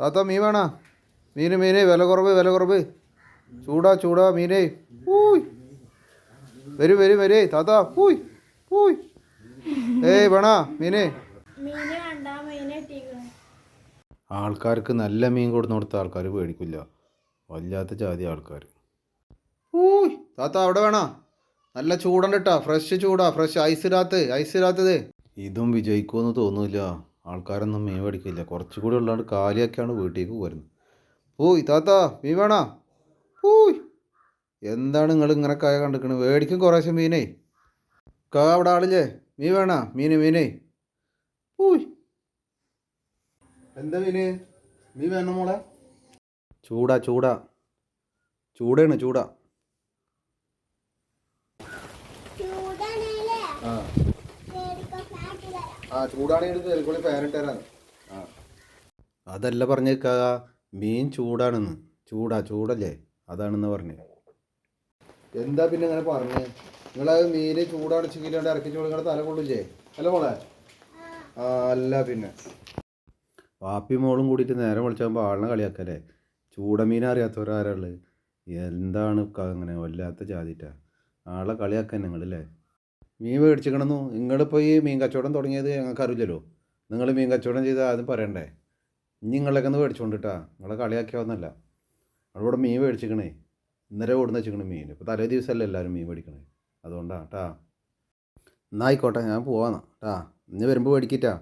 താത്ത മീൻ വേണ? മീന് മീന് വില കുറവ് വില കുറവ്. ചൂടാ ചൂടാ മീനേ. ഊയ്. വരൂ വരൂ വരേ. താത്ത ഊയ് ഊയ്. ഏയ് വേണ മീനേ? ആൾക്കാർക്ക് നല്ല മീൻ കൊടുന്ന് കൊടുത്ത ആൾക്കാർ പേടിക്കില്ല. വല്ലാത്ത ജാതി ആൾക്കാർ. ഊയ്. താത്ത അവിടെ വേണ? നല്ല ചൂടുണ്ട് കേട്ടോ ഫ്രഷ് ചൂടാ. ഫ്രഷ് ഐസ് ഇടാത്ത ഐസ് ഇടാത്തത്. ഇതും വിജയിക്കുമെന്ന് തോന്നുന്നില്ല ആൾക്കാരൊന്നും മീൻ മേടിക്കില്ല. കുറച്ചുകൂടി ഉള്ളതുകൊണ്ട് കാലിയൊക്കെയാണ് വീട്ടിലേക്ക് വരുന്നത് ഓ താത്ത മീൻ വേണോ? ഊയ് എന്താണ് നിങ്ങൾ ഇങ്ങനെ കായ കണ്ടിരിക്കണത് മേടിക്കും കുറേശ്ശെ മീനേ. കാ അവിടെ ആളില്ലേ? മീൻ വേണോ? മീന് മീനേ. ഊയ് എന്താ മീന്? മീൻ വേണം മോളെ? ചൂടാ ചൂടാ. ചൂടാണ് ചൂടാ. ആ. ആ ചൂടാണെങ്കിൽ കയറിക്കോളി ഫാനിട്ട് തരാന്ന് ആ. അതല്ല പറഞ്ഞേക്കാ മീൻ ചൂടാണെന്ന്. ചൂടാ ചൂടല്ലേ? അതാണെന്ന് പറഞ്ഞേ. എന്താ പിന്നെ അങ്ങനെ പറഞ്ഞേ? നിങ്ങളത് മീന് ചൂടടച്ചില്ലാണ്ട് ഇറക്കി ചൂട് നിങ്ങളുടെ തല കൊള്ളില്ലേ? അല്ല മോളെ? ആ അല്ല പിന്നെ. വാപ്പി മോളും കൂടിയിട്ട് നേരെ വിളിച്ചാകുമ്പോൾ ആളിനെ കളിയാക്കല്ലേ? ചൂടമീൻ അറിയാത്തവരാരുള്ളത് എന്താണ് അങ്ങനെ വല്ലാത്ത ജാതിറ്റാ ആളെ കളിയാക്കാൻ നിങ്ങളല്ലേ മീൻ മേടിച്ചിക്കണമെന്നു നിങ്ങളിപ്പോൾ ഈ മീൻ കച്ചവടം തുടങ്ങിയത് ഞങ്ങൾക്ക് അറിയില്ലല്ലോ. നിങ്ങൾ മീൻ കച്ചവടം ചെയ്ത് ആദ്യം പറയണ്ടേ? ഇനി നിങ്ങളൊക്കെ ഒന്ന് മേടിച്ചുകൊണ്ടിട്ടാ നിങ്ങളെ കളിയാക്കിയാവുന്നല്ല അവിടെ മീൻ മേടിച്ചിക്കണേ ഇന്നലെ ഓടുന്ന വെച്ചിക്കണേ മീൻ. ഇപ്പോൾ തലേ ദിവസമല്ല എല്ലാവരും മീൻ മേടിക്കണേ. അതുകൊണ്ടാ കേട്ടാ എന്നായിക്കോട്ടെ ഞാൻ പോവാന്നാ. കേട്ടാ ഇന്ന് വരുമ്പോൾ മേടിക്കിട്ടാ